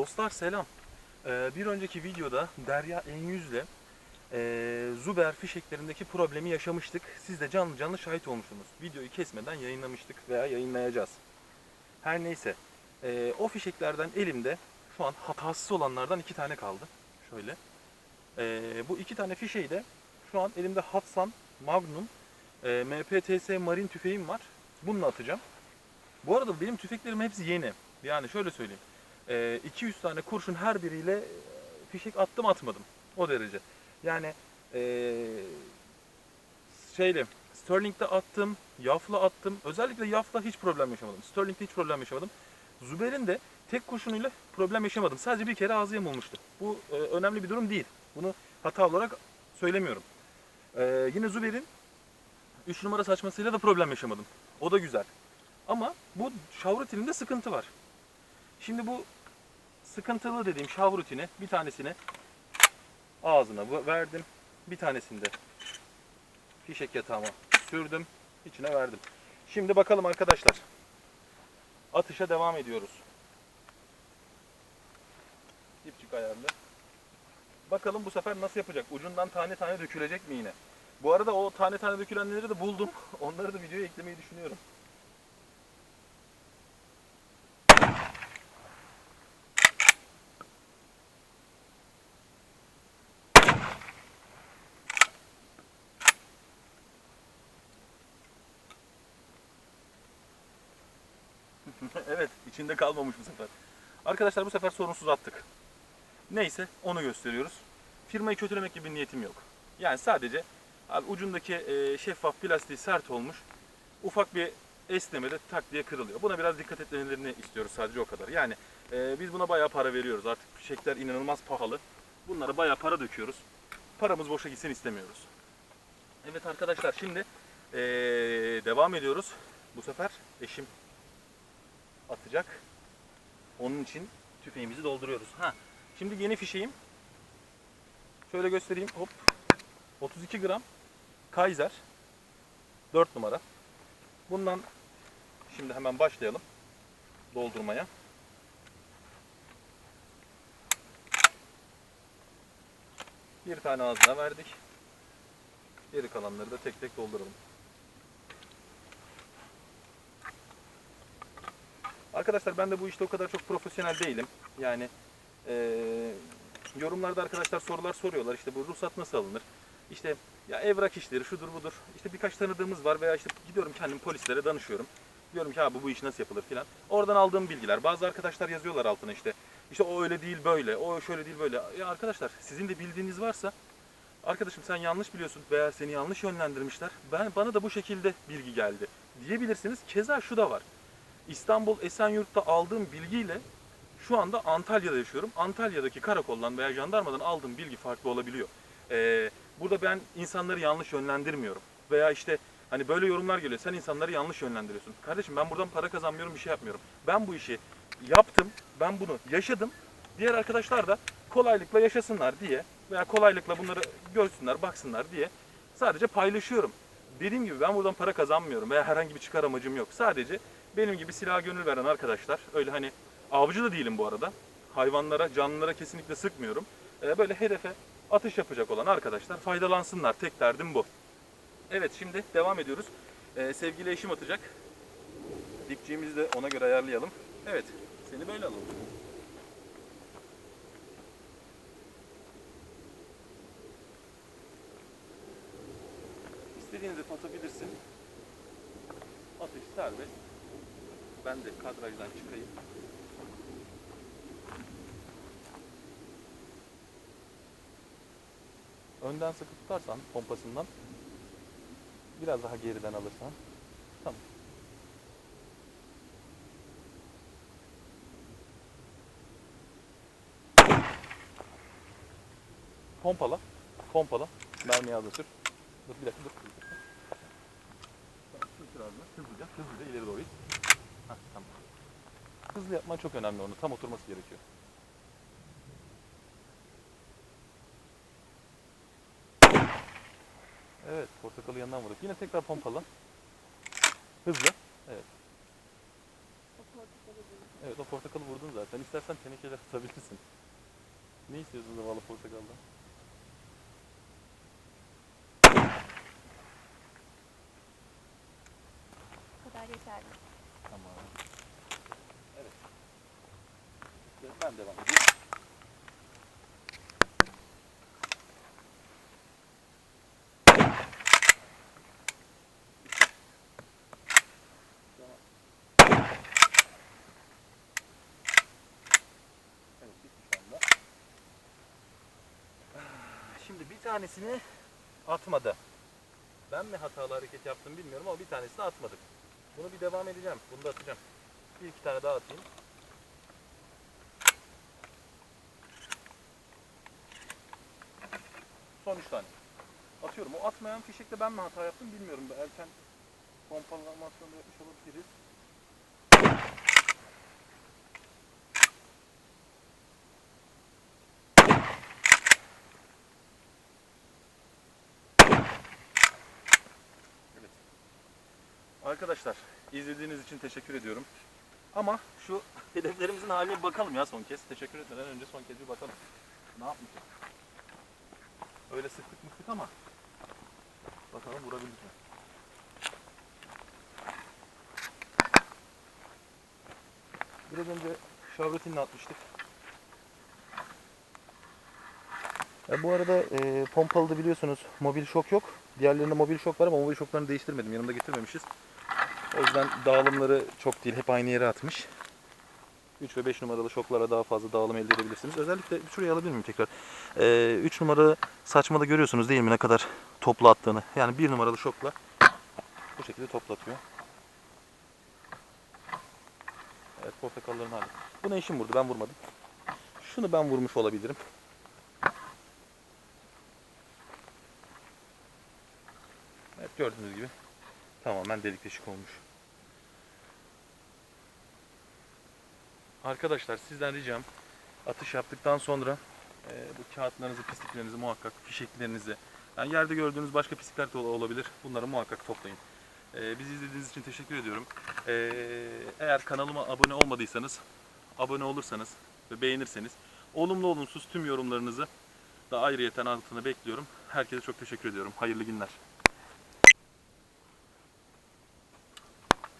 Dostlar selam. Ee, bir önceki videoda Derya Enyüz'le e, Zuber fişeklerindeki problemi yaşamıştık. Siz de canlı canlı şahit olmuştunuz. Videoyu kesmeden yayınlamıştık veya yayınlayacağız. Her neyse. e, o fişeklerden elimde şu an hatasız olanlardan iki tane kaldı. Şöyle. E, bu iki tane fişeği de şu an elimde Hatsan Magnum e, MPTS Marine tüfeğim var. Bununla atacağım. Bu arada benim tüfeklerim hepsi yeni. Yani şöyle söyleyeyim. Ee, 200 tane kurşun her biriyle e, fişek attım atmadım. O derece. Yani ee, şeyle Sterling'de attım, Yaf'la attım. Özellikle Yaf'la hiç problem yaşamadım. Sterling'de hiç problem yaşamadım. Zuber'in de tek kurşunuyla problem yaşamadım. Sadece bir kere ağzı yamulmuştu. Bu e, önemli bir durum değil. Bunu hata olarak söylemiyorum. Ee, yine Zuber'in 3 numara saçmasıyla da problem yaşamadım. O da güzel. Ama bu şav rutininde sıkıntı var. Şimdi bu sıkıntılı dediğim şav rutini bir tanesini ağzına verdim. Bir tanesini de fişek yatağıma sürdüm. içine verdim. Şimdi bakalım arkadaşlar. Atışa devam ediyoruz. Dipçik ayarlı. Bakalım bu sefer nasıl yapacak? Ucundan tane tane dökülecek mi yine? Bu arada o tane tane dökülenleri de buldum. Onları da videoya eklemeyi düşünüyorum. evet, içinde kalmamış bu sefer. Arkadaşlar bu sefer sorunsuz attık. Neyse onu gösteriyoruz. Firmayı kötülemek gibi bir niyetim yok. Yani sadece abi ucundaki e, şeffaf plastiği sert olmuş. Ufak bir esnemede tak diye kırılıyor. Buna biraz dikkat etmelerini istiyoruz sadece o kadar. Yani e, biz buna bayağı para veriyoruz. Artık fişekler inanılmaz pahalı. Bunlara bayağı para döküyoruz. Paramız boşa gitsin istemiyoruz. Evet arkadaşlar şimdi e, devam ediyoruz. Bu sefer eşim atacak. Onun için tüfeğimizi dolduruyoruz. Ha, şimdi yeni fişeğim. Şöyle göstereyim. Hop. 32 gram Kaiser 4 numara. Bundan şimdi hemen başlayalım doldurmaya. Bir tane ağzına verdik. Geri kalanları da tek tek dolduralım. Arkadaşlar ben de bu işte o kadar çok profesyonel değilim. Yani eee, yorumlarda arkadaşlar sorular soruyorlar. İşte bu ruhsat nasıl alınır? İşte ya evrak işleri şudur budur. İşte birkaç tanıdığımız var veya işte gidiyorum kendim polislere danışıyorum. Diyorum ki abi bu iş nasıl yapılır filan. Oradan aldığım bilgiler. Bazı arkadaşlar yazıyorlar altına işte. İşte o öyle değil böyle, o şöyle değil böyle. Ya arkadaşlar sizin de bildiğiniz varsa arkadaşım sen yanlış biliyorsun veya seni yanlış yönlendirmişler. Ben bana da bu şekilde bilgi geldi diyebilirsiniz. Keza şu da var. İstanbul Esenyurt'ta aldığım bilgiyle şu anda Antalya'da yaşıyorum. Antalya'daki karakoldan veya jandarmadan aldığım bilgi farklı olabiliyor. Ee, burada ben insanları yanlış yönlendirmiyorum. Veya işte hani böyle yorumlar geliyor. Sen insanları yanlış yönlendiriyorsun. Kardeşim ben buradan para kazanmıyorum, bir şey yapmıyorum. Ben bu işi yaptım, ben bunu yaşadım. Diğer arkadaşlar da kolaylıkla yaşasınlar diye veya kolaylıkla bunları görsünler, baksınlar diye sadece paylaşıyorum. Dediğim gibi ben buradan para kazanmıyorum veya herhangi bir çıkar amacım yok. Sadece benim gibi silaha gönül veren arkadaşlar, öyle hani avcı da değilim bu arada. Hayvanlara, canlılara kesinlikle sıkmıyorum. Ee, böyle hedefe atış yapacak olan arkadaşlar faydalansınlar. Tek derdim bu. Evet şimdi devam ediyoruz. Ee, sevgili eşim atacak. Dipçiğimizi de ona göre ayarlayalım. Evet seni böyle alalım. İstediğin hedefe atabilirsin. Atış serbest. Ben de kadrajdan çıkayım. Önden sıkı tutarsan pompasından biraz daha geriden alırsan tamam. Pompala. Pompala. Mermiyi ağzına sür. Dur bir dakika dur. Sür, sür ağzına. Hızlıca, hızlıca ileri doğru it. Hah, tamam. Hızlı yapman çok önemli onu. Tam oturması gerekiyor. Evet, portakalı yanından vurduk. Yine tekrar pompala. Hızlı. Evet. Evet o portakalı vurdun zaten. İstersen tenekeler atabilirsin. Ne istiyorsun zavallı portakaldan? Bu kadar yeterli. Tamam. Evet. Ve Ben devam edeyim. Şimdi bir tanesini atmadı. Ben mi hatalı hareket yaptım bilmiyorum ama bir tanesini atmadık. Bunu bir devam edeceğim. Bunu da atacağım. Bir iki tane daha atayım. Son üç tane. Atıyorum. O atmayan fişekte ben mi hata yaptım bilmiyorum. Erken pompalamasyon yapmış olabiliriz. Evet. Arkadaşlar izlediğiniz için teşekkür ediyorum. Ama şu hedeflerimizin haline bakalım ya son kez. Teşekkür etmeden önce son kez bir bakalım. Ne yapmışız? Öyle sıktık mıktık ama bakalım vurabildik mi? Biraz önce şavretinle atmıştık. Ya bu arada e, pompalıda biliyorsunuz mobil şok yok. Diğerlerinde mobil şok var ama mobil şoklarını değiştirmedim. Yanımda getirmemişiz. O yüzden dağılımları çok değil. Hep aynı yere atmış. 3 ve 5 numaralı şoklara daha fazla dağılım elde edebilirsiniz. Özellikle şuraya alabilir miyim tekrar? 3 numara saçmada görüyorsunuz değil mi ne kadar toplu attığını. Yani 1 numaralı şokla bu şekilde toplatıyor. Evet portakalların hali. Buna eşim vurdu ben vurmadım. Şunu ben vurmuş olabilirim. Evet gördüğünüz gibi tamamen delik deşik olmuş. Arkadaşlar sizden ricam atış yaptıktan sonra e, bu kağıtlarınızı, pisliklerinizi muhakkak, fişeklerinizi yani yerde gördüğünüz başka pislikler de ol- olabilir. Bunları muhakkak toplayın. E, bizi izlediğiniz için teşekkür ediyorum. E, eğer kanalıma abone olmadıysanız, abone olursanız ve beğenirseniz olumlu olumsuz tüm yorumlarınızı da ayrıyeten altına bekliyorum. Herkese çok teşekkür ediyorum. Hayırlı günler.